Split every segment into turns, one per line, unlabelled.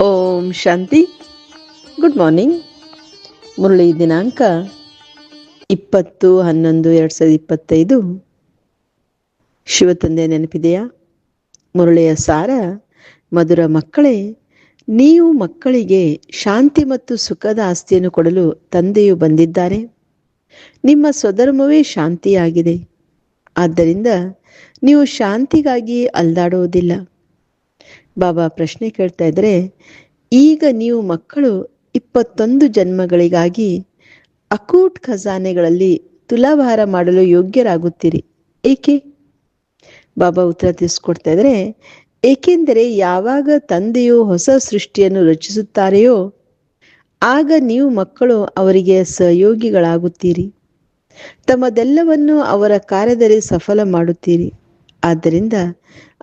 ಓಂ Shanti. Good morning Murali ದಿನಾಂಕ ಇಪ್ಪತ್ತು ಹನ್ನೊಂದು ಎರಡು ಸಾವಿರದ ಇಪ್ಪತ್ತೈದು. ಶಿವತಂದೆ ನೆನಪಿದೆಯಾ? ಮುರಳಿಯ ಸಾರ, ಮಧುರ ಮಕ್ಕಳೇ, ನೀವು ಮಕ್ಕಳಿಗೆ ಶಾಂತಿ ಮತ್ತು ಸುಖದ ಆಸ್ತಿಯನ್ನು ಕೊಡಲು ತಂದೆಯು ಬಂದಿದ್ದಾರೆ. ನಿಮ್ಮ ಸ್ವಧರ್ಮವೇ ಶಾಂತಿಯಾಗಿದೆ. ಆದ್ದರಿಂದ ನೀವು ಶಾಂತಿಗಾಗಿ ಅಲ್ದಾಡುವುದಿಲ್ಲ. ಬಾಬಾ ಪ್ರಶ್ನೆ ಕೇಳ್ತಾ ಇದ್ರೆ, ಈಗ ನೀವು ಮಕ್ಕಳು ಇಪ್ಪತ್ತೊಂದು ಜನ್ಮಗಳಿಗಾಗಿ ಅಕೂಟ್ ಖಜಾನೆಗಳಲ್ಲಿ ತುಲಾಭಾರ ಮಾಡಲು ಯೋಗ್ಯರಾಗುತ್ತೀರಿ. ಏಕೆ? ಬಾಬಾ ಉತ್ತರ ತಿಳಿಸ್ಕೊಡ್ತಾ ಇದ್ರೆ, ಏಕೆಂದರೆ ಯಾವಾಗ ತಂದೆಯು ಹೊಸ ಸೃಷ್ಟಿಯನ್ನು ರಚಿಸುತ್ತಾರೆಯೋ, ಆಗ ನೀವು ಮಕ್ಕಳು ಅವರಿಗೆ ಸಹಯೋಗಿಗಳಾಗುತ್ತೀರಿ. ತಮ್ಮದೆಲ್ಲವನ್ನು ಅವರ ಕಾರ್ಯದಲ್ಲಿ ಸಫಲ ಮಾಡುತ್ತೀರಿ. ಆದ್ದರಿಂದ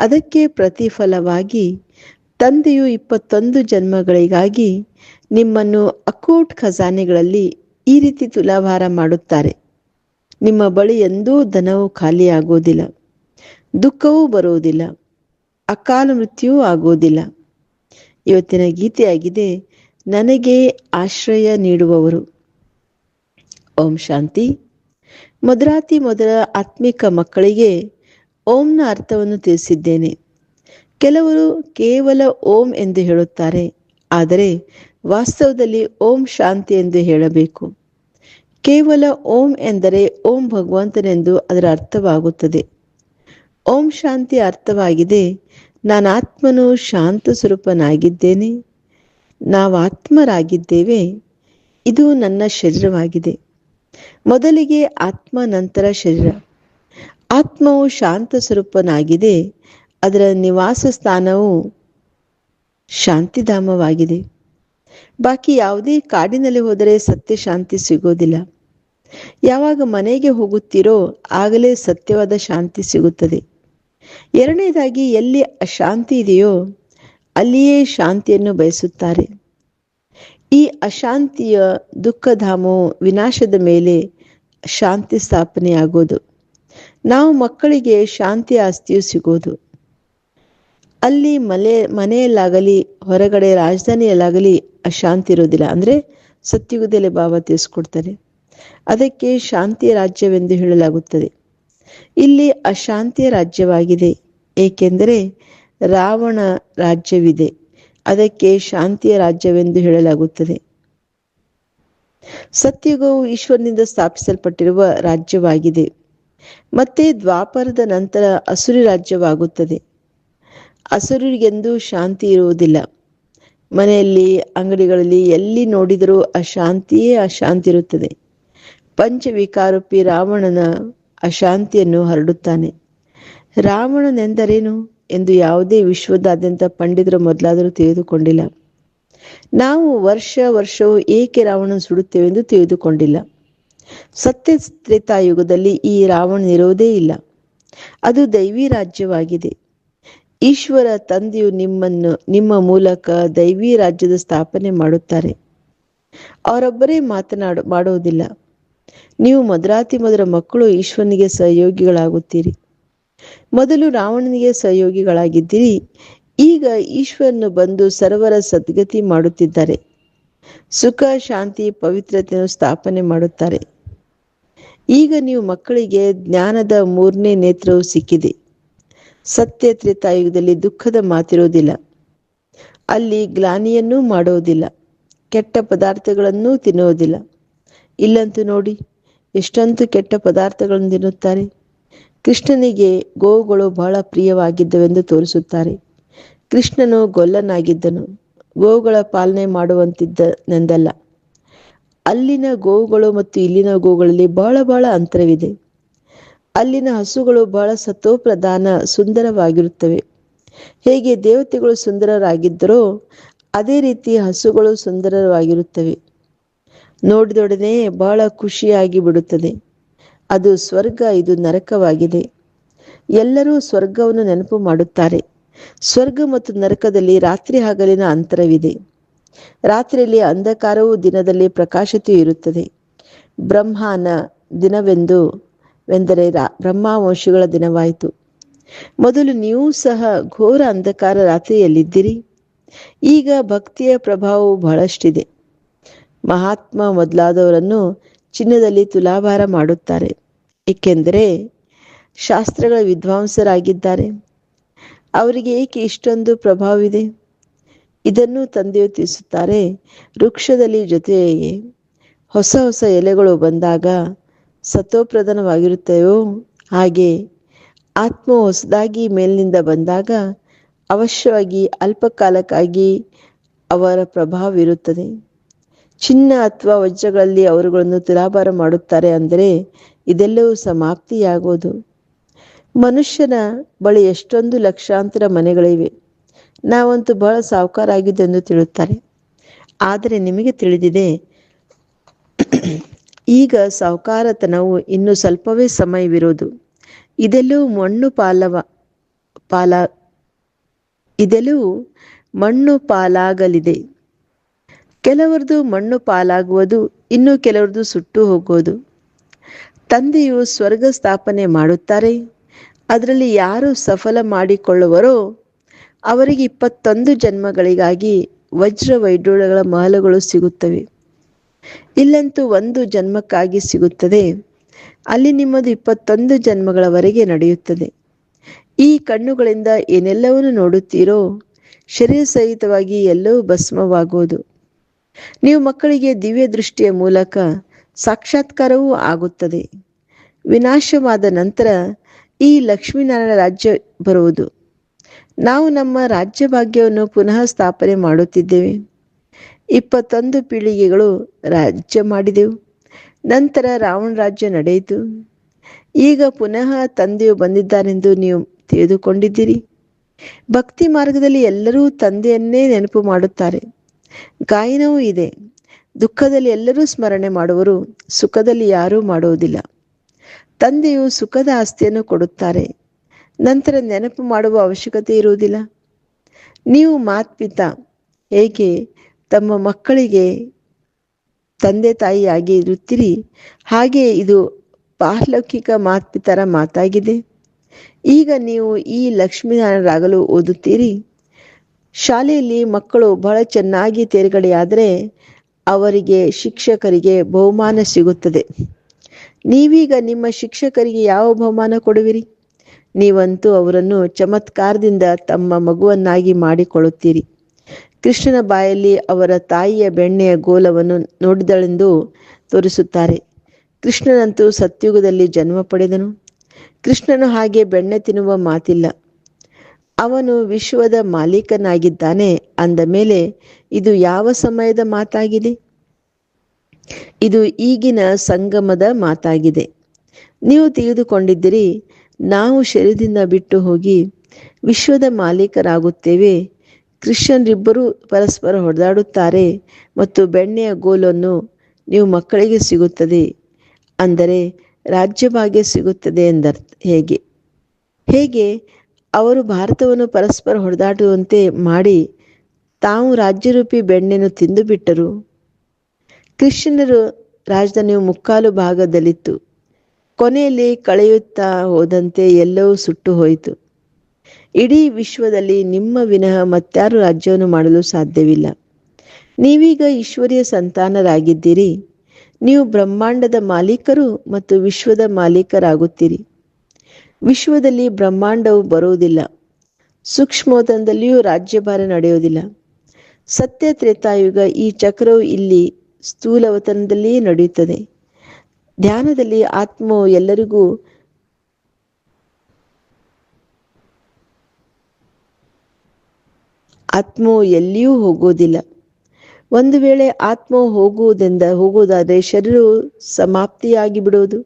ಅದಕ್ಕೆ ಪ್ರತಿಫಲವಾಗಿ, ತಂದೆಯು ಇಪ್ಪತ್ತೊಂದು ಜನ್ಮಗಳಿಗಾಗಿ ನಿಮ್ಮನ್ನು ಅಕೂಟ್ ಖಜಾನೆಗಳಲ್ಲಿ ಈ ರೀತಿ ತುಲಾಭಾರ ಮಾಡುತ್ತಾರೆ. ನಿಮ್ಮ ಬಳಿ ಎಂದೂ ಧನವು ಖಾಲಿಯಾಗುವುದಿಲ್ಲ, ದುಃಖವೂ ಬರುವುದಿಲ್ಲ, ಅಕಾಲ ಮೃತ್ಯುವೂ ಆಗುವುದಿಲ್ಲ. ಇವತ್ತಿನ ಗೀತೆಯಾಗಿದೆ, ನನಗೆ ಆಶ್ರಯ ನೀಡುವವರು. ಓಂ ಶಾಂತಿ. ಮೊದಲಾತಿ ಮೊದಲ ಆತ್ಮಿಕ ಮಕ್ಕಳಿಗೆ ಓಂನ ಅರ್ಥವನ್ನು ತಿಳಿಸಿದ್ದೇನೆ. ಕೆಲವರು ಕೇವಲ ಓಂ ಎಂದು ಹೇಳುತ್ತಾರೆ, ಆದರೆ ವಾಸ್ತವದಲ್ಲಿ ಓಂ ಶಾಂತಿ ಎಂದು ಹೇಳಬೇಕು. ಕೇವಲ ಓಂ ಎಂದರೆ ಓಂ ಭಗವಂತನೆಂದು ಅದರ ಅರ್ಥವಾಗುತ್ತದೆ. ಓಂ ಶಾಂತಿ ಅರ್ಥವಾಗಿದೆ, ನಾನು ಆತ್ಮನು ಶಾಂತ ಸ್ವರೂಪನಾಗಿದ್ದೇನೆ, ನಾವು ಆತ್ಮರಾಗಿದ್ದೇವೆ, ಇದು ನನ್ನ ಶರೀರವಾಗಿದೆ. ಮೊದಲಿಗೆ ಆತ್ಮ, ನಂತರ ಶರೀರ. ಆತ್ಮವು ಶಾಂತ ಸ್ವರೂಪನಾಗಿದೆ. ಅದರ ನಿವಾಸ ಸ್ಥಾನವು ಶಾಂತಿಧಾಮವಾಗಿದೆ. ಬಾಕಿ ಯಾವುದೇ ಕಾಡಿನಲ್ಲಿ ಹೋದರೆ ಸತ್ಯ ಶಾಂತಿ ಸಿಗೋದಿಲ್ಲ ಯಾವಾಗ ಮನೆಗೆ ಹೋಗುತ್ತೀರೋ ಆಗಲೇ ಸತ್ಯವಾದ ಶಾಂತಿ ಸಿಗುತ್ತದೆ. ಎರಡನೇದಾಗಿ, ಎಲ್ಲಿ ಅಶಾಂತಿ ಇದೆಯೋ ಅಲ್ಲಿಯೇ ಶಾಂತಿಯನ್ನು ಬಯಸುತ್ತಾರೆ. ಈ ಅಶಾಂತಿಯ ದುಃಖಧಾಮವು ವಿನಾಶದ ಮೇಲೆ ಶಾಂತಿ ಸ್ಥಾಪನೆಯಾಗೋದು ನಾವು ಮಕ್ಕಳಿಗೆ ಶಾಂತಿ ಆಸ್ತಿಯು ಸಿಗೋದು. ಅಲ್ಲಿ ಮಲೆ, ಮನೆಯಲ್ಲಾಗಲಿ, ಹೊರಗಡೆ ರಾಜಧಾನಿಯಲ್ಲಾಗಲಿ ಅಶಾಂತಿ ಇರೋದಿಲ್ಲ ಅಂದ್ರೆ ಸತ್ಯುಗದಲ್ಲಿ ಭಾವ ತಿಳಿಸ್ಕೊಡ್ತಾರೆ. ಅದಕ್ಕೆ ಶಾಂತಿಯ ರಾಜ್ಯವೆಂದು ಹೇಳಲಾಗುತ್ತದೆ. ಇಲ್ಲಿ ಅಶಾಂತಿಯ ರಾಜ್ಯವಾಗಿದೆ. ಏಕೆಂದರೆ ರಾವಣ ರಾಜ್ಯವಿದೆ. ಅದಕ್ಕೆ ಶಾಂತಿಯ ರಾಜ್ಯವೆಂದು ಹೇಳಲಾಗುತ್ತದೆ. ಸತ್ಯುಗವು ಈಶ್ವರನಿಂದ ಸ್ಥಾಪಿಸಲ್ಪಟ್ಟಿರುವ ರಾಜ್ಯವಾಗಿದೆ. ಮತ್ತೆ ದ್ವಾಪರದ ನಂತರ ಅಸುರಿ ರಾಜ್ಯವಾಗುತ್ತದೆ. ಅಸುರರಿಗೆಂದೂ ಶಾಂತಿ ಇರುವುದಿಲ್ಲ. ಮನೆಯಲ್ಲಿ, ಅಂಗಡಿಗಳಲ್ಲಿ ಎಲ್ಲಿ ನೋಡಿದರೂ ಅಶಾಂತಿಯೇ ಅಶಾಂತಿ ಇರುತ್ತದೆ. ಪಂಚವಿಕಾರೂಪಿ ರಾವಣನ ಅಶಾಂತಿಯನ್ನು ಹರಡುತ್ತಾನೆ. ರಾವಣನೆಂದರೇನು ಎಂದು ಯಾವುದೇ ವಿಶ್ವದಾದ್ಯಂತ ಪಂಡಿತರು ಮೊದಲಾದರೂ ತಿಳಿದುಕೊಂಡಿಲ್ಲ. ನಾವು ವರ್ಷ ವರ್ಷವೂ ಏಕೆ ರಾವಣ ಸುಡುತ್ತೇವೆಂದು ತಿಳಿದುಕೊಂಡಿಲ್ಲ. ಸತ್ಯ ತ್ರೇತಾಯುಗದಲ್ಲಿ ಈ ರಾವಣನಿರೋದೇ ಇಲ್ಲ. ಅದು ದೈವಿ ರಾಜ್ಯವಾಗಿದೆ. ಈಶ್ವರ ತಂದೆಯು ನಿಮ್ಮನ್ನು, ನಿಮ್ಮ ಮೂಲಕ ದೈವಿ ರಾಜ್ಯದ ಸ್ಥಾಪನೆ ಮಾಡುತ್ತಾರೆ. ಅವರೊಬ್ಬರೇ ಮಾತನಾಡು, ಮಾಡುವುದಿಲ್ಲ. ನೀವು ಮದ್ರಾತಿ ಮೊದಲ ಮಕ್ಕಳು ಈಶ್ವರನಿಗೆ ಸಹಯೋಗಿಗಳಾಗುತ್ತೀರಿ. ಮೊದಲು ರಾವಣನಿಗೆ ಸಹಯೋಗಿಗಳಾಗಿದ್ದೀರಿ. ಈಗ ಈಶ್ವರನು ಬಂದು ಸರ್ವರ ಸದ್ಗತಿ ಮಾಡುತ್ತಿದ್ದಾರೆ. ಸುಖ, ಶಾಂತಿ, ಪವಿತ್ರತೆಯನ್ನು ಸ್ಥಾಪನೆ ಮಾಡುತ್ತಾರೆ. ಈಗ ನೀವು ಮಕ್ಕಳಿಗೆ ಜ್ಞಾನದ ಮೂರನೇ ನೇತ್ರವು ಸಿಕ್ಕಿದೆ. ಸತ್ಯ ತ್ರೇತಾಯುಗದಲ್ಲಿ ದುಃಖದ ಮಾತಿರುವುದಿಲ್ಲ ಅಲ್ಲಿ ಗ್ಲಾನಿಯನ್ನೂ ಮಾಡುವುದಿಲ್ಲ ಕೆಟ್ಟ ಪದಾರ್ಥಗಳನ್ನೂ ತಿನ್ನುವುದಿಲ್ಲ ಇಲ್ಲಂತೂ ನೋಡಿ ಎಷ್ಟಂತೂ ಕೆಟ್ಟ ಪದಾರ್ಥಗಳನ್ನು ತಿನ್ನುತ್ತಾರೆ. ಕೃಷ್ಣನಿಗೆ ಗೋವುಗಳು ಬಹಳ ಪ್ರಿಯವಾಗಿದ್ದವೆಂದು ತೋರಿಸುತ್ತಾರೆ. ಕೃಷ್ಣನು ಗೊಲ್ಲನಾಗಿದ್ದನು. ಗೋವುಗಳ ಪಾಲನೆ ಮಾಡುವಂತಿದ್ದನೆಂದಲ್ಲ. ಅಲ್ಲಿನ ಗೋವುಗಳು ಮತ್ತು ಇಲ್ಲಿನ ಗೋವುಗಳಲ್ಲಿ ಬಹಳ ಬಹಳ ಅಂತರವಿದೆ. ಅಲ್ಲಿನ ಹಸುಗಳು ಬಹಳ ಸತೋಪ್ರಧಾನ ಸುಂದರವಾಗಿರುತ್ತವೆ. ಹೇಗೆ ದೇವತೆಗಳು ಸುಂದರರಾಗಿದ್ದರೋ ಅದೇ ರೀತಿ ಹಸುಗಳು ಸುಂದರವಾಗಿರುತ್ತವೆ. ನೋಡಿದೊಡನೆ ಬಹಳ ಖುಷಿಯಾಗಿ ಬಿಡುತ್ತದೆ. ಅದು ಸ್ವರ್ಗ, ಇದು ನರಕವಾಗಿದೆ. ಎಲ್ಲರೂ ಸ್ವರ್ಗವನ್ನು ನೆನಪು ಮಾಡುತ್ತಾರೆ. ಸ್ವರ್ಗ ಮತ್ತು ನರಕದಲ್ಲಿ ರಾತ್ರಿ ಹಗಲಿನ ಅಂತರವಿದೆ. ರಾತ್ರಿಯಲ್ಲಿ ಅಂಧಕಾರವು ದಿನದಲ್ಲಿ ಪ್ರಕಾಶತೆಯೂ ಇರುತ್ತದೆ. ಬ್ರಹ್ಮನ ದಿನವೆಂದು ವೆಂದರೆ ರಾ ಬ್ರಹ್ಮವಂಶಿಗಳ ದಿನವಾಯಿತು. ಮೊದಲು ನೀವು ಸಹ ಘೋರ ಅಂಧಕಾರ ರಾತ್ರಿಯಲ್ಲಿದ್ದೀರಿ. ಈಗ ಭಕ್ತಿಯ ಪ್ರಭಾವವು ಬಹಳಷ್ಟಿದೆ. ಮಹಾತ್ಮ ಮೊದಲಾದವರನ್ನು ಚಿನ್ನದಲ್ಲಿ ತುಲಾಭಾರ ಮಾಡುತ್ತಾರೆ. ಏಕೆಂದರೆ ಶಾಸ್ತ್ರಗಳ ವಿದ್ವಾಂಸರಾಗಿದ್ದಾರೆ. ಅವರಿಗೆ ಏಕೆ ಇಷ್ಟೊಂದು ಪ್ರಭಾವವಿದೆ? ಇದನ್ನು ತಂದೆಯು ತಿಳಿಸುತ್ತಾರೆ. ವೃಕ್ಷದಲ್ಲಿ ಜೊತೆಯೇ ಹೊಸ ಹೊಸ ಎಲೆಗಳು ಬಂದಾಗ ಸತೋಪ್ರಧಾನವಾಗಿರುತ್ತವೆಯೋ ಹಾಗೆ ಆತ್ಮ ಹೊಸದಾಗಿ ಮೇಲಿನಿಂದ ಬಂದಾಗ ಅವಶ್ಯವಾಗಿ ಅಲ್ಪಕಾಲಕ್ಕಾಗಿ ಅವರ ಪ್ರಭಾವವಿರುತ್ತದೆ. ಚಿನ್ನ ಅಥವಾ ವಜ್ರಗಳಲ್ಲಿ ಅವರುಗಳನ್ನು ತಿರಾಭಾರ ಮಾಡುತ್ತಾರೆ ಅಂದರೆ ಇದೆಲ್ಲವೂ ಸಮಾಪ್ತಿಯಾಗೋದು. ಮನುಷ್ಯನ ಬಳಿ ಎಷ್ಟೊಂದು ಲಕ್ಷಾಂತರ ಮನೆಗಳಿವೆ. ನಾವಂತೂ ಬಹಳ ಸಾಹುಕಾರಾಗಿದ್ದೆಂದು ತಿಳುತ್ತಾರೆ ಆದರೆ ನಿಮಗೆ ತಿಳಿದಿದೆ, ಈಗ ಸಾವುಕಾರತನವು ಇನ್ನು ಸ್ವಲ್ಪವೇ ಸಮಯವಿರೋದು ಇದೆಲ್ಲವೂ ಮಣ್ಣು ಪಾಲವ, ಪಾಲ ಇದೆಲ್ಲವೂ ಮಣ್ಣು ಪಾಲಾಗಲಿದೆ. ಕೆಲವರದು ಮಣ್ಣು ಪಾಲಾಗುವುದು, ಇನ್ನು ಕೆಲವರದು ಸುಟ್ಟು ಹೋಗೋದು ತಂದೆಯು ಸ್ವರ್ಗ ಸ್ಥಾಪನೆ ಮಾಡುತ್ತಾರೆ. ಅದರಲ್ಲಿ ಯಾರು ಸಫಲ ಮಾಡಿಕೊಳ್ಳುವರೋ ಅವರಿಗೆ ಇಪ್ಪತ್ತೊಂದು ಜನ್ಮಗಳಿಗಾಗಿ ವಜ್ರ ವೈಡೂಳಗಳ ಮಹಲುಗಳು ಸಿಗುತ್ತವೆ. ಇಲ್ಲಂತೂ ಒಂದು ಜನ್ಮಕ್ಕಾಗಿ ಸಿಗುತ್ತದೆ. ಅಲ್ಲಿ ನಿಮ್ಮದು ಇಪ್ಪತ್ತೊಂದು ಜನ್ಮಗಳವರೆಗೆ ನಡೆಯುತ್ತದೆ. ಈ ಕಣ್ಣುಗಳಿಂದ ಏನೆಲ್ಲವನ್ನು ನೋಡುತ್ತೀರೋ ಶರೀರ ಸಹಿತವಾಗಿ ಎಲ್ಲವೂ ಭಸ್ಮವಾಗುವುದು. ನೀವು ಮಕ್ಕಳಿಗೆ ದಿವ್ಯ ದೃಷ್ಟಿಯ ಮೂಲಕ ಸಾಕ್ಷಾತ್ಕಾರವೂ ಆಗುತ್ತದೆ. ವಿನಾಶವಾದ ನಂತರ ಈ ಲಕ್ಷ್ಮೀನಾರಾಯಣ ರಾಜ್ಯ ಬರುವುದು. ನಾವು ನಮ್ಮ ರಾಜ್ಯ ಭಾಗ್ಯವನ್ನು ಪುನಃ ಸ್ಥಾಪನೆ ಮಾಡುತ್ತಿದ್ದೇವೆ. ಇಪ್ಪತ್ತೊಂದು ಪೀಳಿಗೆಗಳು ರಾಜ್ಯ ಮಾಡಿದೆವು. ನಂತರ ರಾವಣ ರಾಜ್ಯ ನಡೆಯಿತು. ಈಗ ಪುನಃ ತಂದೆಯು ಬಂದಿದ್ದಾನೆಂದು ನೀವು ತಿಳಿದುಕೊಂಡಿದ್ದೀರಿ. ಭಕ್ತಿ ಮಾರ್ಗದಲ್ಲಿ ಎಲ್ಲರೂ ತಂದೆಯನ್ನೇ ನೆನಪು ಮಾಡುತ್ತಾರೆ. ಗಾಯನವೂ ಇದೆ. ದುಃಖದಲ್ಲಿ ಎಲ್ಲರೂ ಸ್ಮರಣೆ ಮಾಡುವರು. ಸುಖದಲ್ಲಿ ಯಾರೂ ಮಾಡುವುದಿಲ್ಲ. ತಂದೆಯು ಸುಖದ ಆಸ್ತಿಯನ್ನು ಕೊಡುತ್ತಾರೆ. ನಂತರ ನೆನಪು ಮಾಡುವ ಅವಶ್ಯಕತೆ ಇರುವುದಿಲ್ಲ. ನೀವು ಮಾತ್ಪಿತ ಹೇಗೆ ತಮ್ಮ ಮಕ್ಕಳಿಗೆ ತಂದೆ ತಾಯಿಯಾಗಿ ಇರುತ್ತೀರಿ ಹಾಗೆ ಇದು ಪಾರ್ಲೌಕಿಕ ಮಾತ್ಪಿತರ ಮಾತಾಗಿದೆ. ಈಗ ನೀವು ಈ ಲಕ್ಷ್ಮೀನಾರಾಯಣರಾಗಲು ಓದುತ್ತೀರಿ. ಶಾಲೆಯಲ್ಲಿ ಮಕ್ಕಳು ಬಹಳ ಚೆನ್ನಾಗಿ ತೇರ್ಗಡೆಯಾದರೆ ಅವರಿಗೆ ಶಿಕ್ಷಕರಿಗೆ ಬಹುಮಾನ ಸಿಗುತ್ತದೆ. ನೀವೀಗ ನಿಮ್ಮ ಶಿಕ್ಷಕರಿಗೆ ಯಾವ ಬಹುಮಾನ ಕೊಡುವಿರಿ? ನೀವಂತೂ ಅವರನ್ನು ಚಮತ್ಕಾರದಿಂದ ತಮ್ಮ ಮಗುವನ್ನಾಗಿ ಮಾಡಿಕೊಳ್ಳುತ್ತೀರಿ. ಕೃಷ್ಣನ ಬಾಯಲ್ಲಿ ಅವರ ತಾಯಿಯ ಬೆಣ್ಣೆಯ ಗೋಲವನ್ನು ನೋಡಿದಳೆಂದು ತೋರಿಸುತ್ತಾರೆ. ಕೃಷ್ಣನಂತೂ ಸತ್ಯುಗದಲ್ಲಿ ಜನ್ಮ ಪಡೆದನು. ಕೃಷ್ಣನು ಹಾಗೆ ಬೆಣ್ಣೆ ತಿನ್ನುವ ಮಾತಿಲ್ಲ. ಅವನು ವಿಶ್ವದ ಮಾಲೀಕನಾಗಿದ್ದಾನೆ ಅಂದ ಮೇಲೆ, ಇದು ಯಾವ ಸಮಯದ ಮಾತಾಗಿದೆ? ಇದು ಈಗಿನ ಸಂಗಮದ ಮಾತಾಗಿದೆ. ನೀವು ತಿಳಿದುಕೊಂಡಿದ್ದೀರಿ ನಾವು ಶರೀರದಿಂದ ಬಿಟ್ಟು ಹೋಗಿ ವಿಶ್ವದ ಮಾಲೀಕರಾಗುತ್ತೇವೆ. ಕ್ರಿಶ್ಚಿಯನ್ರಿಬ್ಬರೂ ಪರಸ್ಪರ ಹೊಡೆದಾಡುತ್ತಾರೆ ಮತ್ತು ಬೆಣ್ಣೆಯ ಗೋಲನ್ನು ನೀವು ಮಕ್ಕಳಿಗೆ ಸಿಗುತ್ತದೆ. ಅಂದರೆ ರಾಜ್ಯಭಾಗ್ಯ ಸಿಗುತ್ತದೆ ಎಂದರ್ಥ. ಹೇಗೆ? ಹೇಗೆ? ಅವರು ಭಾರತವನ್ನು ಪರಸ್ಪರ ಹೊಡೆದಾಡುವಂತೆ ಮಾಡಿ ತಾವು ರಾಜ್ಯರೂಪಿ ಬೆಣ್ಣೆಯನ್ನು ತಿಂದು ಬಿಟ್ಟರು ಕ್ರಿಶ್ಚಿಯನ್ನರು ರಾಜಧಾನಿಯು ಮುಕ್ಕಾಲು ಭಾಗದಲ್ಲಿತ್ತು. ಕೊನೆಯಲ್ಲಿ ಕಳೆಯುತ್ತಾ ಹೋದಂತೆ ಎಲ್ಲವೂ ಸುಟ್ಟು ಹೋಯಿತು. ಇಡೀ ವಿಶ್ವದಲ್ಲಿ ನಿಮ್ಮ ವಿನಃ ಮತ್ತಾರು ರಾಜ್ಯವನ್ನು ಮಾಡಲು ಸಾಧ್ಯವಿಲ್ಲ. ನೀವೀಗ ಈಶ್ವರಿಯ ಸಂತಾನರಾಗಿದ್ದೀರಿ. ನೀವು ಬ್ರಹ್ಮಾಂಡದ ಮಾಲೀಕರು ಮತ್ತು ವಿಶ್ವದ ಮಾಲೀಕರಾಗುತ್ತೀರಿ. ವಿಶ್ವದಲ್ಲಿ ಬ್ರಹ್ಮಾಂಡವು ಬರುವುದಿಲ್ಲ. ಸೂಕ್ಷ್ಮೋತನದಲ್ಲಿಯೂ ರಾಜ್ಯಭಾರ ನಡೆಯುವುದಿಲ್ಲ. ಸತ್ಯ ತ್ರೇತಾಯುಗ ಈ ಚಕ್ರವು ಇಲ್ಲಿ ಸ್ಥೂಲವತನದಲ್ಲಿಯೇ ನಡೆಯುತ್ತದೆ. ಧ್ಯಾನದಲ್ಲಿ ಆತ್ಮ ಎಲ್ಲರಿಗೂ ಆತ್ಮ ಎಲ್ಲಿಯೂ ಹೋಗೋದಿಲ್ಲ. ಒಂದು ವೇಳೆ ಆತ್ಮ ಹೋಗುವುದೆಂದ ಹೋಗುವುದಾದರೆ ಶರೀರ ಸಮಾಪ್ತಿಯಾಗಿ ಬಿಡೋದು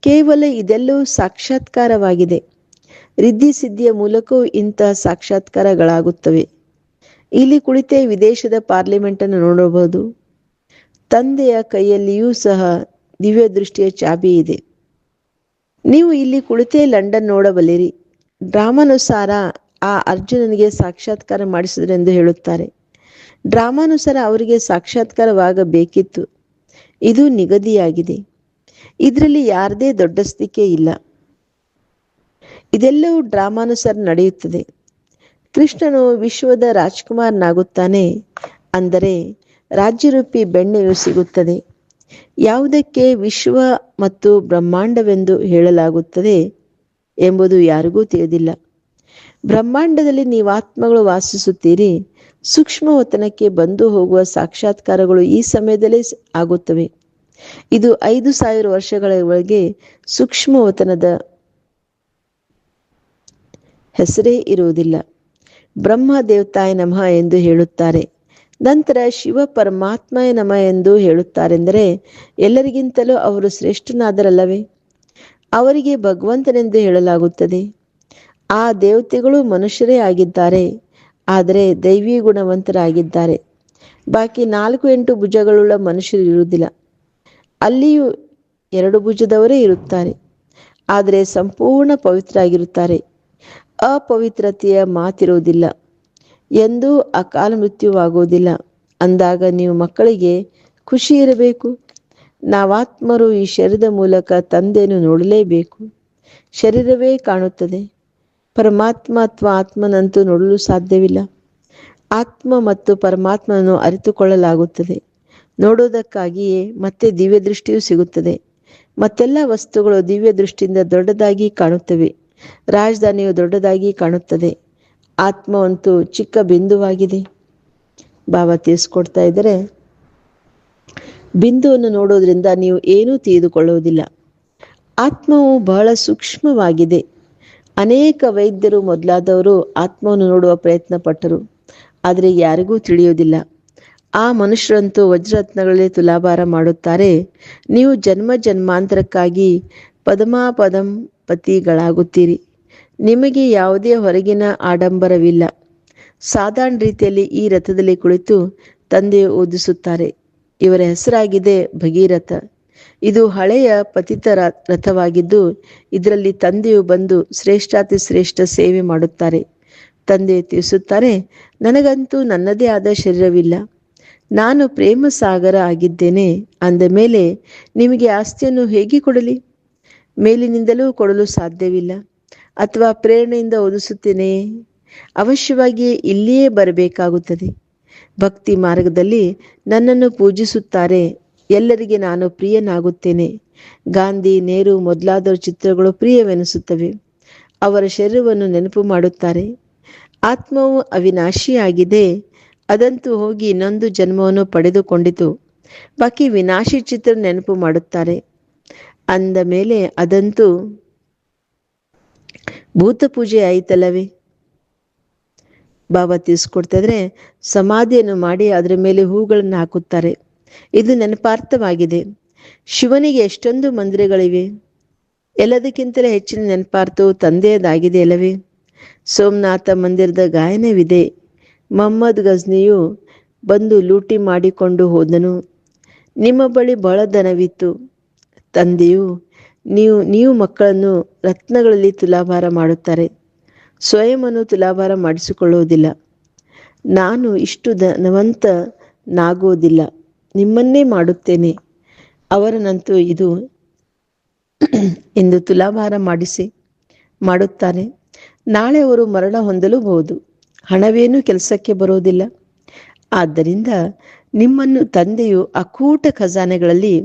ಕೇವಲ ಇದೆಲ್ಲವೂ ಸಾಕ್ಷಾತ್ಕಾರವಾಗಿದೆ. ರಿದ್ಧಿ ಸಿದ್ಧಿಯ ಮೂಲಕವೂ ಇಂತಹ ಸಾಕ್ಷಾತ್ಕಾರಗಳಾಗುತ್ತವೆ. ಇಲ್ಲಿ ಕುಳಿತೇ ವಿದೇಶದ ಪಾರ್ಲಿಮೆಂಟ್ ಅನ್ನು ನೋಡಬಹುದು. ತಂದೆಯ ಕೈಯಲ್ಲಿಯೂ ಸಹ ದಿವ್ಯ ದೃಷ್ಟಿಯ ಚಾಬಿ ಇದೆ. ನೀವು ಇಲ್ಲಿ ಕುಳಿತೇ ಲಂಡನ್ ನೋಡಬಲ್ಲಿರಿ. ಡ್ರಾಮಾನುಸಾರ ಆ ಅರ್ಜುನನಿಗೆ ಸಾಕ್ಷಾತ್ಕಾರ ಮಾಡಿಸಿದ್ರೆಂದು ಹೇಳುತ್ತಾರೆ. ಡ್ರಾಮಾನುಸಾರ ಅವರಿಗೆ ಸಾಕ್ಷಾತ್ಕಾರವಾಗಬೇಕಿತ್ತು. ಇದು ನಿಗದಿಯಾಗಿದೆ. ಇದರಲ್ಲಿ ಯಾರದೇ ದೊಡ್ಡಸ್ತಿಕೆ ಇಲ್ಲ. ಇದೆಲ್ಲವೂ ಡ್ರಾಮಾನುಸಾರ ನಡೆಯುತ್ತದೆ. ಕೃಷ್ಣನು ವಿಶ್ವದ ರಾಜ್ಕುಮಾರ್ನಾಗುತ್ತಾನೆ. ಅಂದರೆ ರಾಜ್ಯರೂಪಿ ಬೆಣ್ಣೆಯು ಸಿಗುತ್ತದೆ. ಯಾವುದಕ್ಕೆ ವಿಶ್ವ ಮತ್ತು ಬ್ರಹ್ಮಾಂಡವೆಂದು ಹೇಳಲಾಗುತ್ತದೆ ಎಂಬುದು ಯಾರಿಗೂ ತಿಳಿದಿಲ್ಲ. ಬ್ರಹ್ಮಾಂಡದಲ್ಲಿ ನೀವಾತ್ಮಗಳು ವಾಸಿಸುತ್ತೀರಿ, ಸೂಕ್ಷ್ಮವತನಕ್ಕೆ ಬಂದು ಹೋಗುವ ಸಾಕ್ಷಾತ್ಕಾರಗಳು ಈ ಸಮಯದಲ್ಲೇ ಆಗುತ್ತವೆ. ಇದು ಐದು ಸಾವಿರ ವರ್ಷಗಳ ಒಳಗೆ ಸೂಕ್ಷ್ಮವತನದ ಹೆಸರೇ ಇರುವುದಿಲ್ಲ. ಬ್ರಹ್ಮ ದೇವತಾಯ ನಮಃ ಎಂದು ಹೇಳುತ್ತಾರೆ. ನಂತರ ಶಿವ ಪರಮಾತ್ಮಯ ನಮ ಎಂದು ಹೇಳುತ್ತಾರೆಂದರೆ ಎಲ್ಲರಿಗಿಂತಲೂ ಅವರು ಶ್ರೇಷ್ಠನಾದರಲ್ಲವೇ? ಅವರಿಗೆ ಭಗವಂತನೆಂದು ಹೇಳಲಾಗುತ್ತದೆ. ಆ ದೇವತೆಗಳು ಮನುಷ್ಯರೇ ಆಗಿದ್ದಾರೆ, ಆದರೆ ದೈವಿ ಗುಣವಂತರಾಗಿದ್ದಾರೆ. ಬಾಕಿ ನಾಲ್ಕು ಎಂಟು ಭುಜಗಳುಳ್ಳ ಮನುಷ್ಯರು ಇರುವುದಿಲ್ಲ. ಅಲ್ಲಿಯೂ ಎರಡು ಭುಜದವರೇ ಇರುತ್ತಾರೆ, ಆದರೆ ಸಂಪೂರ್ಣ ಪವಿತ್ರರಾಗಿರುತ್ತಾರೆ. ಅಪವಿತ್ರತೆಯ ಮಾತಿರುವುದಿಲ್ಲ. ಎಂದೂ ಅಕಾಲ ಮೃತ್ಯುವಾಗುವುದಿಲ್ಲ. ಅಂದಾಗ ನೀವು ಮಕ್ಕಳಿಗೆ ಖುಷಿ ಇರಬೇಕು. ನಾವಾತ್ಮರು ಈ ಶರೀರದ ಮೂಲಕ ತಂದೆಯನ್ನು ನೋಡಲೇಬೇಕು. ಶರೀರವೇ ಕಾಣುತ್ತದೆ. ಪರಮಾತ್ಮ ಅಥವಾ ಆತ್ಮನಂತೂ ನೋಡಲು ಸಾಧ್ಯವಿಲ್ಲ. ಆತ್ಮ ಮತ್ತು ಪರಮಾತ್ಮನನ್ನು ಅರಿತುಕೊಳ್ಳಲಾಗುತ್ತದೆ. ನೋಡೋದಕ್ಕಾಗಿಯೇ ಮತ್ತೆ ದಿವ್ಯ ದೃಷ್ಟಿಯೂ ಸಿಗುತ್ತದೆ. ಮತ್ತೆಲ್ಲ ವಸ್ತುಗಳು ದಿವ್ಯ ದೃಷ್ಟಿಯಿಂದ ದೊಡ್ಡದಾಗಿ ಕಾಣುತ್ತವೆ. ರಾಜಧಾನಿಯು ದೊಡ್ಡದಾಗಿ ಕಾಣುತ್ತದೆ. ಆತ್ಮವಂತೂ ಚಿಕ್ಕ ಬಿಂದುವಾಗಿದೆ. ಬಾಬಾ ತಿಳಿಸ್ಕೊಡ್ತಾ ಇದ್ದಾರೆ, ಬಿಂದುವನ್ನು ನೋಡೋದ್ರಿಂದ ನೀವು ಏನೂ ತಿಳಿದುಕೊಳ್ಳುವುದಿಲ್ಲ. ಆತ್ಮವು ಬಹಳ ಸೂಕ್ಷ್ಮವಾಗಿದೆ. ಅನೇಕ ವೈದ್ಯರು ಮೊದಲಾದವರು ಆತ್ಮವನ್ನು ನೋಡುವ ಪ್ರಯತ್ನ ಪಟ್ಟರು, ಆದರೆ ಯಾರಿಗೂ ತಿಳಿಯುವುದಿಲ್ಲ. ಆ ಮನುಷ್ಯರಂತೂ ವಜ್ರತ್ನಗಳಲ್ಲೇ ತುಲಾಭಾರ ಮಾಡುತ್ತಾರೆ. ನೀವು ಜನ್ಮ ಜನ್ಮಾಂತರಕ್ಕಾಗಿ ಪದಮಾಪದಂಪತಿಗಳಾಗುತ್ತೀರಿ ನಿಮಗೆ ಯಾವುದೇ ಹೊರಗಿನ ಆಡಂಬರವಿಲ್ಲ. ಸಾಧಾರಣ ರೀತಿಯಲ್ಲಿ ಈ ರಥದಲ್ಲಿ ಕುಳಿತು ತಂದೆಯು ಓದಿಸುತ್ತಾರೆ. ಇವರ ಹೆಸರಾಗಿದೆ ಭಗೀರಥ. ಇದು ಹಳೆಯ ಪತಿತ ರಥವಾಗಿದ್ದು, ಇದರಲ್ಲಿ ತಂದೆಯು ಬಂದು ಶ್ರೇಷ್ಠಾತಿ ಶ್ರೇಷ್ಠ ಸೇವೆ ಮಾಡುತ್ತಾರೆ. ತಂದೆ ತಿಳಿಸುತ್ತಾರೆ, ನನಗಂತೂ ನನ್ನದೇ ಆದ ಶರೀರವಿಲ್ಲ. ನಾನು ಪ್ರೇಮ ಸಾಗರ ಆಗಿದ್ದೇನೆ. ಅಂದ ಮೇಲೆ, ನಿಮಗೆ ಆಸ್ತಿಯನ್ನು ಹೇಗೆ ಕೊಡಲಿ? ಮೇಲಿನಿಂದಲೂ ಕೊಡಲು ಸಾಧ್ಯವಿಲ್ಲ. ಅಥವಾ ಪ್ರೇರಣೆಯಿಂದ ಓದಿಸುತ್ತೇನೆ? ಅವಶ್ಯವಾಗಿ ಇಲ್ಲಿಯೇ ಬರಬೇಕಾಗುತ್ತದೆ. ಭಕ್ತಿ ಮಾರ್ಗದಲ್ಲಿ ನನ್ನನ್ನು ಪೂಜಿಸುತ್ತಾರೆ. ಎಲ್ಲರಿಗೆ ನಾನು ಪ್ರಿಯನಾಗುತ್ತೇನೆ. ಗಾಂಧಿ, ನೆಹರು ಮೊದಲಾದವರ ಚಿತ್ರಗಳು ಪ್ರಿಯವೆನಿಸುತ್ತವೆ. ಅವರ ಶರೀರವನ್ನು ನೆನಪು ಮಾಡುತ್ತಾರೆ. ಆತ್ಮವು ಅವಿನಾಶಿಯಾಗಿದೆ. ಅದಂತೂ ಹೋಗಿ ಇನ್ನೊಂದು ಜನ್ಮವನ್ನು ಪಡೆದುಕೊಂಡಿತು. ಬಾಕಿ ವಿನಾಶಿ ಚಿತ್ರ ನೆನಪು ಮಾಡುತ್ತಾರೆ. ಅಂದ ಮೇಲೆ ಅದಂತೂ ಭೂತ ಪೂಜೆ ಆಯಿತಲ್ಲವೇ? ಬಾಬಾ ತಿಳಿಸ್ಕೊಡ್ತಿದ್ರೆ ಸಮಾಧಿಯನ್ನು ಮಾಡಿ ಅದರ ಮೇಲೆ ಹೂಗಳನ್ನು ಹಾಕುತ್ತಾರೆ. ಇದು ನೆನಪಾರ್ಥವಾಗಿದೆ. ಶಿವನಿಗೆ ಎಷ್ಟೊಂದು ಮಂದಿರಗಳಿವೆ. ಎಲ್ಲದಕ್ಕಿಂತಲೇ ಹೆಚ್ಚಿನ ನೆನಪಾರ್ಥವು ತಂದೆಯದಾಗಿದೆ ಅಲ್ಲವೇ? ಸೋಮನಾಥ ಮಂದಿರದ ಗಾಯನವಿದೆ. ಮೊಹಮ್ಮದ್ ಗಜ್ನಿಯು ಬಂದು ಲೂಟಿ ಮಾಡಿಕೊಂಡು ಹೋದನು. ನಿಮ್ಮ ಬಳಿ ಬಹಳ ದನವಿತ್ತು ತಂದೆಯು ನೀವು ನೀವು ಮಕ್ಕಳನ್ನು ರತ್ನಗಳಲ್ಲಿ ತುಲಾಭಾರ ಮಾಡುತ್ತಾರೆ. ಸ್ವಯಂವನ್ನು ತುಲಾಭಾರ ಮಾಡಿಸಿಕೊಳ್ಳುವುದಿಲ್ಲ. ನಾನು ಇಷ್ಟು ಧನವಂತನಾಗುವುದಿಲ್ಲ ನಿಮ್ಮನ್ನೇ ಮಾಡುತ್ತೇನೆ. ಅವರನ್ನಂತೂ ಇದು ಎಂದು ತುಲಾಭಾರ ಮಾಡಿಸಿ ಮಾಡುತ್ತಾರೆ ನಾಳೆ ಅವರು ಮರಣ ಹೊಂದಲೂಬಹುದು ಹಣವೇನೂ ಕೆಲಸಕ್ಕೆ ಬರುವುದಿಲ್ಲ. ಆದ್ದರಿಂದ ನಿಮ್ಮನ್ನು ತಂದೆಯು ಅಕೂಟ ಖಜಾನೆಗಳಲ್ಲಿ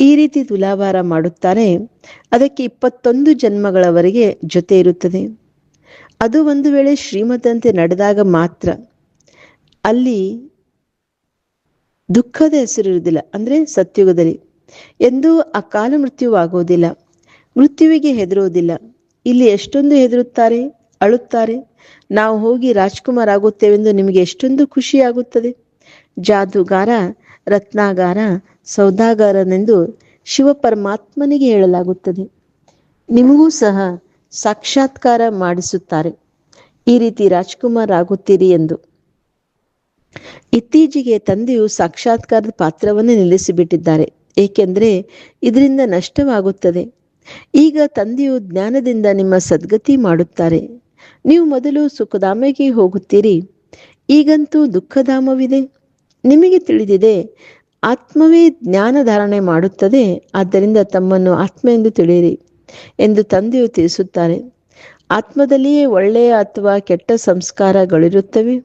ಈ ರೀತಿ ತುಲಾಭಾರ ಮಾಡುತ್ತಾರೆ ಅದಕ್ಕೆ ಇಪ್ಪತ್ತೊಂದು ಜನ್ಮಗಳವರೆಗೆ ಜೊತೆ ಇರುತ್ತದೆ. ಅದು ಒಂದು ವೇಳೆ ಶ್ರೀಮತಂತೆ ನಡೆದಾಗ ಮಾತ್ರ ಅಲ್ಲಿ ದುಃಖದ ಹೆಸರಿರುವುದಿಲ್ಲ. ಅಂದ್ರೆ ಸತ್ಯುಗದಲ್ಲಿ ಎಂದೂ ಅಕಾಲ ಮೃತ್ಯುವಾಗುವುದಿಲ್ಲ. ಮೃತ್ಯುವಿಗೆ ಹೆದರುವುದಿಲ್ಲ. ಇಲ್ಲಿ ಎಷ್ಟೊಂದು ಹೆದರುತ್ತಾರೆ, ಅಳುತ್ತಾರೆ. ನಾವು ಹೋಗಿ ರಾಜ್ಕುಮಾರ್ ಆಗುತ್ತೇವೆಂದು ನಿಮಗೆ ಎಷ್ಟೊಂದು ಖುಷಿಯಾಗುತ್ತದೆ. ಜಾದುಗಾರ, ರತ್ನಾಗಾರ, ಸೌದಾಗಾರನೆಂದು ಶಿವ ಪರಮಾತ್ಮನಿಗೆ ಹೇಳಲಾಗುತ್ತದೆ. ನಿಮಗೂ ಸಹ ಸಾಕ್ಷಾತ್ಕಾರ ಮಾಡಿಸುತ್ತಾರೆ. ಈ ರೀತಿ ರಾಜ್ಕುಮಾರ್ ಆಗುತ್ತೀರಿ ಎಂದು. ಇತ್ತೀಚೆಗೆ ತಂದೆಯು ಸಾಕ್ಷಾತ್ಕಾರದ ಪಾತ್ರವನ್ನು ನಿಲ್ಲಿಸಿಬಿಟ್ಟಿದ್ದಾರೆ. ಏಕೆಂದರೆ ಇದರಿಂದ ನಷ್ಟವಾಗುತ್ತದೆ. ಈಗ ತಂದೆಯು ಜ್ಞಾನದಿಂದ ನಿಮ್ಮ ಸದ್ಗತಿ ಮಾಡುತ್ತಾರೆ. ನೀವು ಮೊದಲು ಸುಖಧಾಮಕ್ಕೆ ಹೋಗುತ್ತೀರಿ. ಈಗಂತೂ ದುಃಖಧಾಮವಿದೆ. ನಿಮಗೆ ತಿಳಿದಿದೆ, ಆತ್ಮವೇ ಜ್ಞಾನ ಧಾರಣೆ ಮಾಡುತ್ತದೆ, ಆದ್ದರಿಂದ ತಮ್ಮನ್ನು ಆತ್ಮ ಎಂದು ತಿಳಿಯಿರಿ ಎಂದು ತಂದೆಯು ತಿಳಿಸುತ್ತಾರೆ. ಆತ್ಮದಲ್ಲಿಯೇ ಒಳ್ಳೆಯ ಅಥವಾ ಕೆಟ್ಟ ಸಂಸ್ಕಾರಗಳಿರುತ್ತವೆ.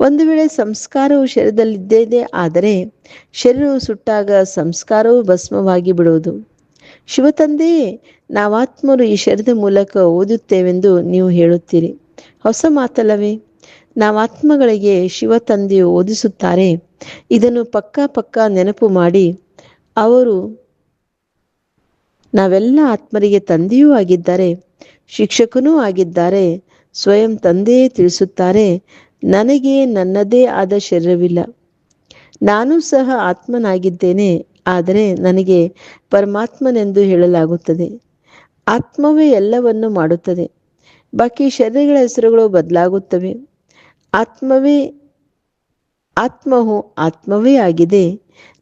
ಒಂದು ವೇಳೆ ಸಂಸ್ಕಾರವು ಶರೀರದಲ್ಲಿದ್ದೇ ಆದರೆ, ಶರೀರವು ಸುಟ್ಟಾಗ ಸಂಸ್ಕಾರವು ಭಸ್ಮವಾಗಿ ಬಿಡುವುದು. ಶಿವತಂದೆಯೇ, ನಾವಾತ್ಮರು ಈ ಶರೀರದ ಮೂಲಕ ಓದುತ್ತೇವೆಂದು ನೀವು ಹೇಳುತ್ತೀರಿ. ಹೊಸ ಮಾತಲ್ಲವೇ, ನಾವಾತ್ಮಗಳಿಗೆ ಶಿವ ತಂದೆಯು ಓದಿಸುತ್ತಾರೆ. ಇದನ್ನು ಪಕ್ಕಾ ಪಕ್ಕಾ ನೆನಪು ಮಾಡಿ, ಅವರು ನಾವೆಲ್ಲ ಆತ್ಮರಿಗೆ ತಂದೆಯೂ ಆಗಿದ್ದಾರೆ, ಶಿಕ್ಷಕನೂ ಆಗಿದ್ದಾರೆ, ಸ್ವಯಂ ತಂದೆಯೇ ತಿಳಿಸುತ್ತಾರೆ, ನನಗೆ ನನ್ನದೇ ಆದ ಶರೀರವಿಲ್ಲ. ನಾನು ಸಹ ಆತ್ಮನಾಗಿದ್ದೇನೆ, ಆದರೆ ನನಗೆ ಪರಮಾತ್ಮನೆಂದು ಹೇಳಲಾಗುತ್ತದೆ. ಆತ್ಮವೇ ಎಲ್ಲವನ್ನು ಮಾಡುತ್ತದೆ. ಬಾಕಿ ಶರೀರಗಳ ಹೆಸರುಗಳು ಬದಲಾಗುತ್ತವೆ. ಆತ್ಮವೇ ಆತ್ಮವು ಆತ್ಮವೇ ಆಗಿದೆ.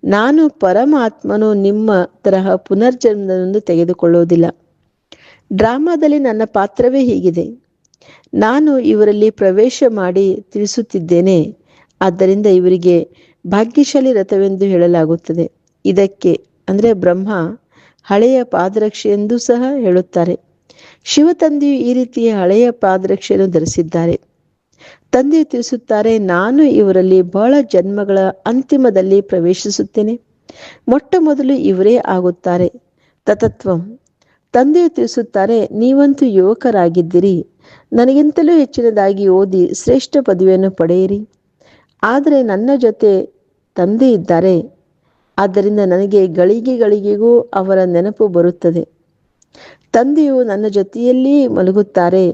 ನಾನು ಪರಮಾತ್ಮನು ನಿಮ್ಮ ತರಹ ಪುನರ್ಜನ್ಮವನ್ನು ತೆಗೆದುಕೊಳ್ಳುವುದಿಲ್ಲ. ಡ್ರಾಮಾದಲ್ಲಿ ನನ್ನ ಪಾತ್ರವೇ ಹೀಗಿದೆ. ನಾನು ಇವರಲ್ಲಿ ಪ್ರವೇಶ ಮಾಡಿ ತಿಳಿಸುತ್ತಿದ್ದೇನೆ. ಆದ್ದರಿಂದ ಇವರಿಗೆ ಭಾಗ್ಯಶಾಲಿ ರಥವೆಂದು ಹೇಳಲಾಗುತ್ತದೆ. ಇದಕ್ಕೆ, ಅಂದರೆ ಬ್ರಹ್ಮ, ಹಳೆಯ ಪಾದರಕ್ಷೆ ಎಂದು ಸಹ ಹೇಳುತ್ತಾರೆ. ಶಿವತಂದೆಯು ಈ ರೀತಿಯ ಹಳೆಯ ಪಾದರಕ್ಷೆಯನ್ನು ಧರಿಸಿದ್ದಾರೆ. ತಂದೆಯು ತಿಳಿಸುತ್ತಾರೆ, ನಾನು ಇವರಲ್ಲಿ ಬಹಳ ಜನ್ಮಗಳ ಅಂತಿಮದಲ್ಲಿ ಪ್ರವೇಶಿಸುತ್ತೇನೆ. ಮೊಟ್ಟ ಮೊದಲು ಇವರೇ ಆಗುತ್ತಾರೆ. ತತತ್ವಂ. ತಂದೆ ತಿಳಿಸುತ್ತಾರೆ, ನೀವಂತೂ ಯುವಕರಾಗಿದ್ದೀರಿ. ನನಗಿಂತಲೂ ಹೆಚ್ಚಿನದಾಗಿ ಓದಿ ಶ್ರೇಷ್ಠ ಪದವಿಯನ್ನು ಪಡೆಯಿರಿ. ಆದರೆ ನನ್ನ ಜೊತೆ ತಂದೆ ಇದ್ದಾರೆ. ಆದ್ದರಿಂದ ನನಗೆ ಗಳಿಗೆ ಗಳಿಗೆಗೂ ಅವರ ನೆನಪು ಬರುತ್ತದೆ. ತಂದೆಯು ನನ್ನ ಜೊತೆಯಲ್ಲಿ ಮಲಗುತ್ತಾರೆ.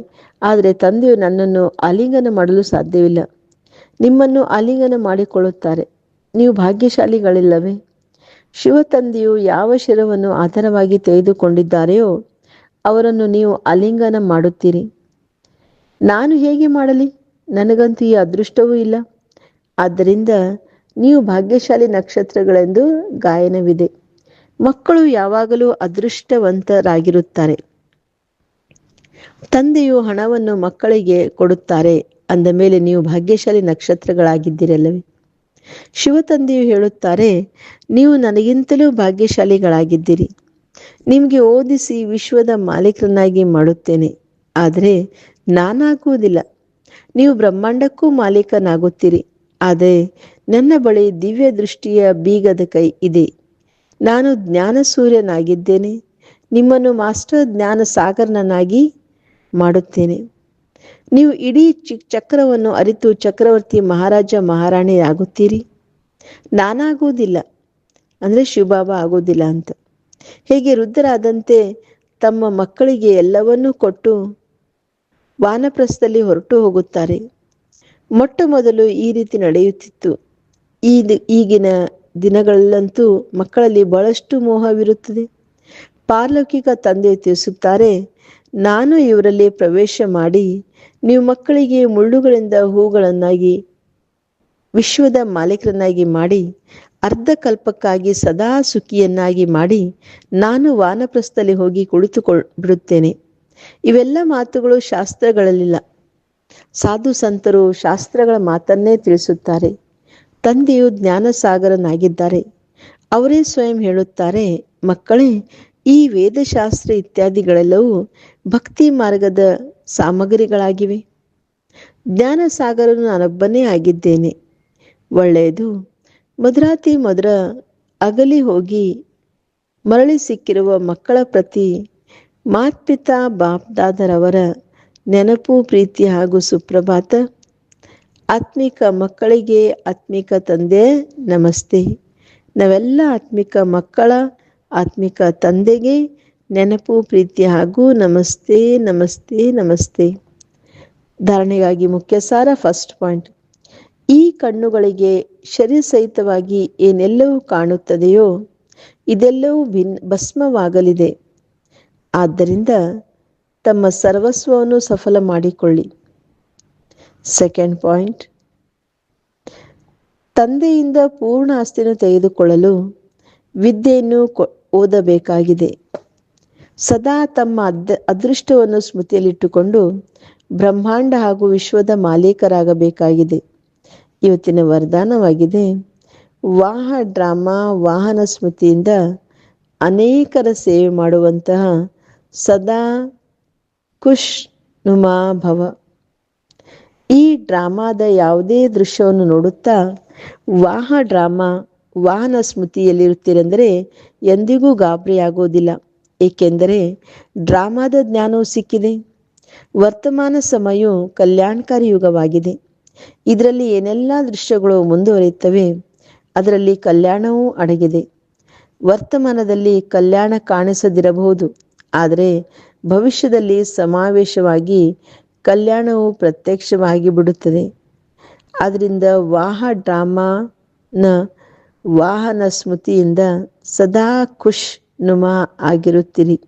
ಆದರೆ ತಂದೆಯು ನನ್ನನ್ನು ಆಲಿಂಗನ ಮಾಡಲು ಸಾಧ್ಯವಿಲ್ಲ. ನಿಮ್ಮನ್ನು ಆಲಿಂಗನ ಮಾಡಿಕೊಳ್ಳುತ್ತಾರೆ. ನೀವು ಭಾಗ್ಯಶಾಲಿಗಳಿಲ್ಲವೇ? ಶಿವ ತಂದೆಯು ಯಾವ ಶಿರವನ್ನು ಆಧಾರವಾಗಿ ತೆಗೆದುಕೊಂಡಿದ್ದಾರೆಯೋ, ಅವರನ್ನು ನೀವು ಅಲಿಂಗನ ಮಾಡುತ್ತೀರಿ. ನಾನು ಹೇಗೆ ಮಾಡಲಿ? ನನಗಂತೂ ಈ ಅದೃಷ್ಟವೂ ಇಲ್ಲ. ಆದ್ದರಿಂದ ನೀವು ಭಾಗ್ಯಶಾಲಿ ನಕ್ಷತ್ರಗಳೆಂದು ಗಾಯನವಿದೆ. ಮಕ್ಕಳು ಯಾವಾಗಲೂ ಅದೃಷ್ಟವಂತರಾಗಿರುತ್ತಾರೆ. ತಂದೆಯು ಹಣವನ್ನು ಮಕ್ಕಳಿಗೆ ಕೊಡುತ್ತಾರೆ. ಅಂದ ಮೇಲೆ ನೀವು ಭಾಗ್ಯಶಾಲಿ ನಕ್ಷತ್ರಗಳಾಗಿದ್ದೀರಲ್ಲವೇ? ಶಿವ ತಂದೆಯು ಹೇಳುತ್ತಾರೆ, ನೀವು ನನಗಿಂತಲೂ ಭಾಗ್ಯಶಾಲಿಗಳಾಗಿದ್ದೀರಿ. ನಿಮಗೆ ಓದಿಸಿ ವಿಶ್ವದ ಮಾಲೀಕರನ್ನಾಗಿ ಮಾಡುತ್ತೇನೆ. ಆದರೆ ನಾನಾಗುವುದಿಲ್ಲ. ನೀವು ಬ್ರಹ್ಮಾಂಡಕ್ಕೂ ಮಾಲೀಕನಾಗುತ್ತೀರಿ. ಆದರೆ ನನ್ನ ಬಳಿ ದಿವ್ಯ ದೃಷ್ಟಿಯ ಬೀಗದ ಕೈ ಇದೆ. ನಾನು ಜ್ಞಾನ ಸೂರ್ಯನಾಗಿದ್ದೇನೆ ನಿಮ್ಮನ್ನು ಮಾಸ್ಟರ್ ಜ್ಞಾನ ಸಾಗರನನ್ನಾಗಿ ಮಾಡುತ್ತೇನೆ. ನೀವು ಇಡೀ ಚಕ್ರವನ್ನು ಅರಿತು ಚಕ್ರವರ್ತಿ ಮಹಾರಾಜ ಮಹಾರಾಣಿ ಆಗುತ್ತೀರಿ? ನಾನಾಗುವುದಿಲ್ಲ. ಅಂದರೆ ಶಿವಬಾಬಾ ಆಗುವುದಿಲ್ಲ ಅಂತ. ಹೇಗೆ ವೃದ್ಧರಾದಂತೆ ತಮ್ಮ ಮಕ್ಕಳಿಗೆ ಎಲ್ಲವನ್ನೂ ಕೊಟ್ಟು ವಾನಪ್ರಸ್ಥದಲ್ಲಿ ಹೊರಟು ಹೋಗುತ್ತಾರೆ. ಮೊಟ್ಟ ಮೊದಲು ಈ ರೀತಿ ನಡೆಯುತ್ತಿತ್ತು. ಈ ಈಗಿನ ದಿನಗಳಲ್ಲಂತೂ ಮಕ್ಕಳಲ್ಲಿ ಬಹಳಷ್ಟು ಮೋಹವಿರುತ್ತದೆ. ಪಾರ್ಲೌಕಿಕ ತಂದೆ ತಿಳಿಸುತ್ತಾರೆ ನಾನು ಇವರಲ್ಲಿ ಪ್ರವೇಶ ಮಾಡಿ ನೀವು ಮಕ್ಕಳಿಗೆ ಮುಳ್ಳುಗಳಿಂದ ಹೂಗಳನ್ನಾಗಿ, ವಿಶ್ವದ ಮಾಲೀಕರನ್ನಾಗಿ ಮಾಡಿ, ಅರ್ಧ ಕಲ್ಪಕ್ಕಾಗಿ ಸದಾ ಸುಖಿಯನ್ನಾಗಿ ಮಾಡಿ ನಾನು ವಾನಪ್ರಸ್ಥದಲ್ಲಿ ಹೋಗಿ ಕುಳಿತುಕೊಳ್ ಬಿಡುತ್ತೇನೆ ಇವೆಲ್ಲ ಮಾತುಗಳು ಶಾಸ್ತ್ರಗಳಲ್ಲಿಲ್ಲ. ಸಾಧು ಸಂತರು ಶಾಸ್ತ್ರಗಳ ಮಾತನ್ನೇ ತಿಳಿಸುತ್ತಾರೆ. ತಂದೆಯು ಜ್ಞಾನಸಾಗರನಾಗಿದ್ದಾರೆ. ಅವರೇ ಸ್ವಯಂ ಹೇಳುತ್ತಾರೆ, ಮಕ್ಕಳೇ ಈ ವೇದಶಾಸ್ತ್ರ ಇತ್ಯಾದಿಗಳೆಲ್ಲವೂ ಭಕ್ತಿ ಮಾರ್ಗದ ಸಾಮಗ್ರಿಗಳಾಗಿವೆ. ಜ್ಞಾನ ಸಾಗರನು ನಾನೊಬ್ಬನೇ ಆಗಿದ್ದೇನೆ. ಒಳ್ಳೆಯದು. ಮಧುರಾತಿ ಮಧುರ ಅಗಲಿ ಹೋಗಿ ಮರಳಿ ಸಿಕ್ಕಿರುವ ಮಕ್ಕಳ ಪ್ರತಿ ಮಾತ್ಪಿತಾ ಬಾಪ್ದಾದರವರ ನೆನಪು, ಪ್ರೀತಿ ಹಾಗೂ ಸುಪ್ರಭಾತ. ಆತ್ಮಿಕ ಮಕ್ಕಳಿಗೆ ಆತ್ಮಿಕ ತಂದೆ, ನಮಸ್ತೆ. ನಾವೆಲ್ಲ ಆತ್ಮಿಕ ಮಕ್ಕಳ ಆತ್ಮಿಕ ತಂದೆಗೆ ನೆನಪು, ಪ್ರೀತಿ ಹಾಗೂ ನಮಸ್ತೆ ನಮಸ್ತೆ ನಮಸ್ತೆ. ಧಾರಣೆಗಾಗಿ ಮುಖ್ಯ ಸಾರ ಫಸ್ಟ್ ಪಾಯಿಂಟ್ ಈ ಕಣ್ಣುಗಳಿಗೆ ಶರೀರ ಸಹಿತವಾಗಿ ಏನೆಲ್ಲವೂ ಕಾಣುತ್ತದೆಯೋ, ಇದೆಲ್ಲವೂ ಭಿನ್ ಭಸ್ಮವಾಗಲಿದೆ. ಆದ್ದರಿಂದ ತಮ್ಮ ಸರ್ವಸ್ವವನ್ನು ಸಫಲ ಮಾಡಿಕೊಳ್ಳಿ. ಸೆಕೆಂಡ್ ಪಾಯಿಂಟ್ ತಂದೆಯಿಂದ ಪೂರ್ಣ ಆಸ್ತಿಯನ್ನು ತೆಗೆದುಕೊಳ್ಳಲು ವಿದ್ಯೆಯನ್ನು ಓದಬೇಕಾಗಿದೆ. ಸದಾ ತಮ್ಮ ಅದ್, ಅದೃಷ್ಟವನ್ನು ಸ್ಮೃತಿಯಲ್ಲಿಟ್ಟುಕೊಂಡು ಬ್ರಹ್ಮಾಂಡ ಹಾಗೂ ವಿಶ್ವದ ಮಾಲೀಕರಾಗಬೇಕಾಗಿದೆ. ಇವತ್ತಿನ ವರದಾನವಾಗಿದೆ, ವಾಹ ಡ್ರಾಮಾ, ವಾಹನ ಸ್ಮೃತಿಯಿಂದ ಅನೇಕರ ಸೇವೆ ಮಾಡುವಂತಹ ಸದಾ ಖುಷ್ ಭವ. ಈ ಡ್ರಾಮಾದ ಯಾವುದೇ ದೃಶ್ಯವನ್ನು ನೋಡುತ್ತಾ ವಾಹ ಡ್ರಾಮಾ ವಾಹನ ಸ್ಮೃತಿಯಲ್ಲಿರುತ್ತೀರೆಂದರೆ ಎಂದಿಗೂ ಗಾಬರಿಯಾಗೋದಿಲ್ಲ ಏಕೆಂದರೆ ಡ್ರಾಮಾದ ಜ್ಞಾನವು ಸಿಕ್ಕಿದೆ. ವರ್ತಮಾನ ಸಮಯವು ಕಲ್ಯಾಣಕಾರಿ ಯುಗವಾಗಿದೆ. ಇದರಲ್ಲಿ ಏನೆಲ್ಲ ದೃಶ್ಯಗಳು ಮುಂದುವರಿಯುತ್ತವೆ, ಅದರಲ್ಲಿ ಕಲ್ಯಾಣವೂ ಅಡಗಿದೆ. ವರ್ತಮಾನದಲ್ಲಿ ಕಲ್ಯಾಣ ಕಾಣಿಸದಿರಬಹುದು, ಆದರೆ ಭವಿಷ್ಯದಲ್ಲಿ ಸಮಾವೇಶವಾಗಿ ಕಲ್ಯಾಣವು ಪ್ರತ್ಯಕ್ಷವಾಗಿ ಬಿಡುತ್ತದೆ ಆದ್ದರಿಂದ ವಾಹ ಡ್ರಾಮಾನ ವಾಹನ ಸ್ಮೃತಿಯಿಂದ ಸದಾ ಖುಷ್ ನುಮಾ ಆಗಿರುತ್ತೀರಿ.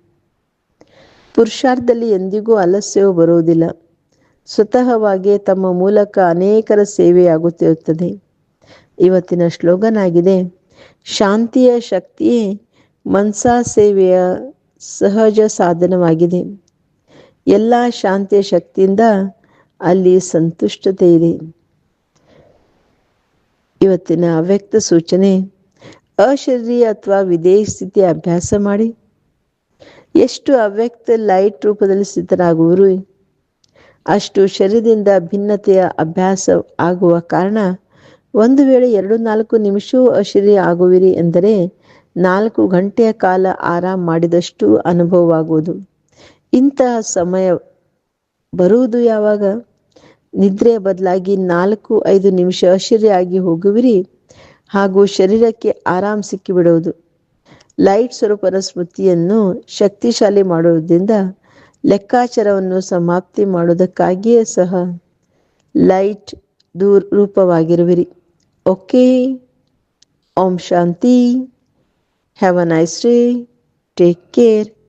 ಪುರುಷಾರ್ಥದಲ್ಲಿ ಎಂದಿಗೂ ಅಲಸ್ಯವು ಬರುವುದಿಲ್ಲ. ಸ್ವತಃವಾಗಿ ತಮ್ಮ ಮೂಲಕ ಅನೇಕರ ಸೇವೆಯಾಗುತ್ತಿರುತ್ತದೆ. ಇವತ್ತಿನ ಶ್ಲೋಗನ್ ಆಗಿದೆ ಶಾಂತಿಯ ಶಕ್ತಿಯೇ ಮನ್ಸಾ ಸೇವೆಯ ಸಹಜ ಸಾಧನವಾಗಿದೆ. ಎಲ್ಲ ಶಾಂತಿಯ ಶಕ್ತಿಯಿಂದ ಅಲ್ಲಿ ಸಂತುಷ್ಟತೆ ಇದೆ. ಇವತ್ತಿನ ಅವ್ಯಕ್ತ ಸೂಚನೆ, ಅಶರೀರಿ ಅಥವಾ ವಿದೇಶ ಸ್ಥಿತಿ ಅಭ್ಯಾಸ ಮಾಡಿ. ಎಷ್ಟು ಅವ್ಯಕ್ತ ಲೈಟ್ ರೂಪದಲ್ಲಿ ಸ್ಥಿತರಾಗುವರು? ಅಷ್ಟು ಶರೀರದಿಂದ ಭಿನ್ನತೆಯ ಅಭ್ಯಾಸ ಆಗುವ ಕಾರಣ ಒಂದು ವೇಳೆ ಎರಡು ನಾಲ್ಕು ನಿಮಿಷವೂ ಅಶರೀರಿ ಆಗುವಿರಿ ಎಂದರೆ ನಾಲ್ಕು ಗಂಟೆಯ ಕಾಲ ಆರಾಮ್ ಮಾಡಿದಷ್ಟು ಅನುಭವವಾಗುವುದು. ಇಂತಹ ಸಮಯ ಬರುವುದು ಯಾವಾಗ? ನಿದ್ರೆಯ ಬದಲಾಗಿ ನಾಲ್ಕು, ಐದು ನಿಮಿಷ ಅಶರೀರಿಯಾಗಿ ಹೋಗುವಿರಿ. ಹಾಗೂ ಶರೀರಕ್ಕೆ ಆರಾಮ್ ಸಿಕ್ಕಿಬಿಡುವುದು. ಲೈಟ್ ಸ್ವರೂಪದ ಸ್ಮೃತಿಯನ್ನು ಶಕ್ತಿಶಾಲಿ ಮಾಡುವುದರಿಂದ ಲೆಕ್ಕಾಚಾರವನ್ನು ಸಮಾಪ್ತಿ ಮಾಡುವುದಕ್ಕಾಗಿಯೇ ಸಹ ಲೈಟ್ ದೂರ್ ರೂಪವಾಗಿರುವಿರಿ. Okay. Om Shanti. Have a nice day. Take care.